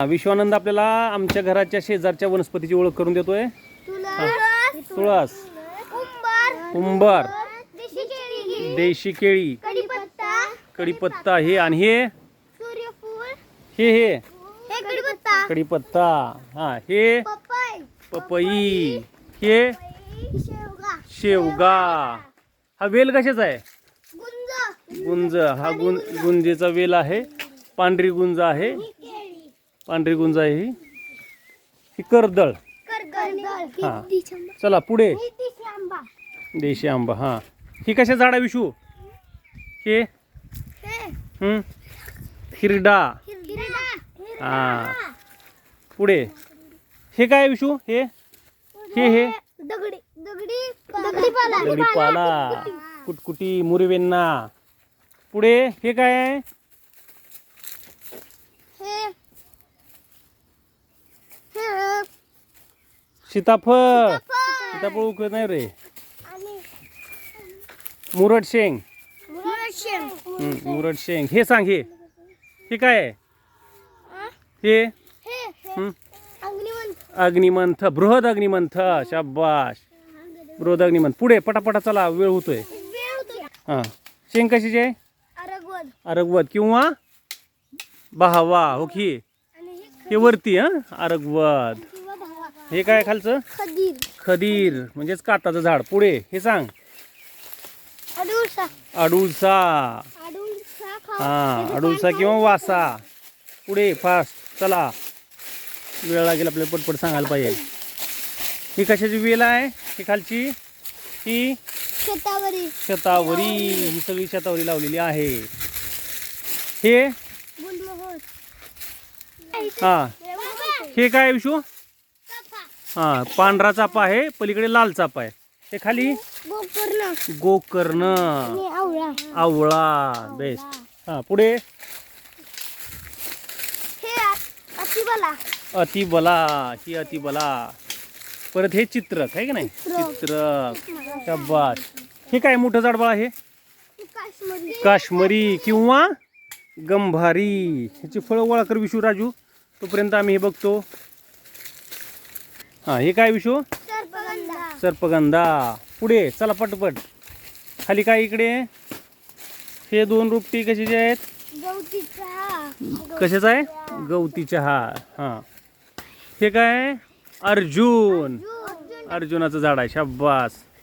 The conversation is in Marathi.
विश्वानंद आपल्याला आमच्या घराच्या शेजारच्या वनस्पतीची ओळख करून देतोय. तुळस. उंबर. देशी केळी. कढीपत्ता. हे आणि हे? हे हे? हे हा हे? पपई. पपई. हे? शेवगा. शेवगा. हा वेल कशाचा आहे? गुंज. गुंज. हा गुं गुंजेचा वेल आहे. पांढरी गुंज आहे. पांढरी गुंज आहे ही. ही करदळ. हा. चला पुढे. देशी आंबा हा. ही कशा झाडा विशू? हे? हिरडा हिरडा. हा. पुढे. हे काय विशू? हे? हे हे? दगडी दगडी दगडी पाला दगडी पाला कुटकुटी मुरवेन्ना. पुढे हे काय आहे हे हे सीताफळ. सीताफळ. उकळत नाही रे. मुरड शेंग. मुरड शेंग. हे सांग हे. हे काय? आहे हे? अग्निमंथ. बृहद अग्निमंथ. शाबाश. बृहद अग्निमंथ. पुढे पटापटा चला वेळ होतोय. हां. शेंग कशाची आहे? अरगवत अरगवत किंवा? बहावा. हो की. हे वरती हां? अरगवत हे काय खालचं? खदीर. खदीर म्हणजेच काताचं झाड. पुढे हे सांग. अडुळसा अडुळसा हां अडुळसा किंवा वासा. पुढे फास्ट चला. वेळ लागेल आपल्याला पटपट सांगायला पाहिजे. ही कशाची वेल आहे? ही खालची? ही? शेतावरील शतावरी. ही सगळी शतावरी लावलेली आहे. हे? हा. हे काय विशू? हा पांढरा चापा आहे पलीकडे लाल चापा आहे. हे खाली? गोकर्ण. गोकर्ण. आवळा. आवळा बेस्ट. हा पुढे? हे अतिबला. अतिबला ही अतिबला. परत हे चित्रक आहे की नाही? चित्रक. शाबास हे काय मोठं झाड बाळा हे? काश्मीरी. काश्मरी किंवा गंभारी. ह्याची फळं कर विशू राजू. तोपर्यंत आम्ही हे बघतो. हां हे काय विशू? सर्पगंधा. पुढे चला पटपट. खाली काय इकडे? हे दोन रुपटी कशाचे आहेत? कशाचा आहे? गवती चहा. हां. हे काय? अर्जुन. अर्जुनाचं झाड आहे. शाबास.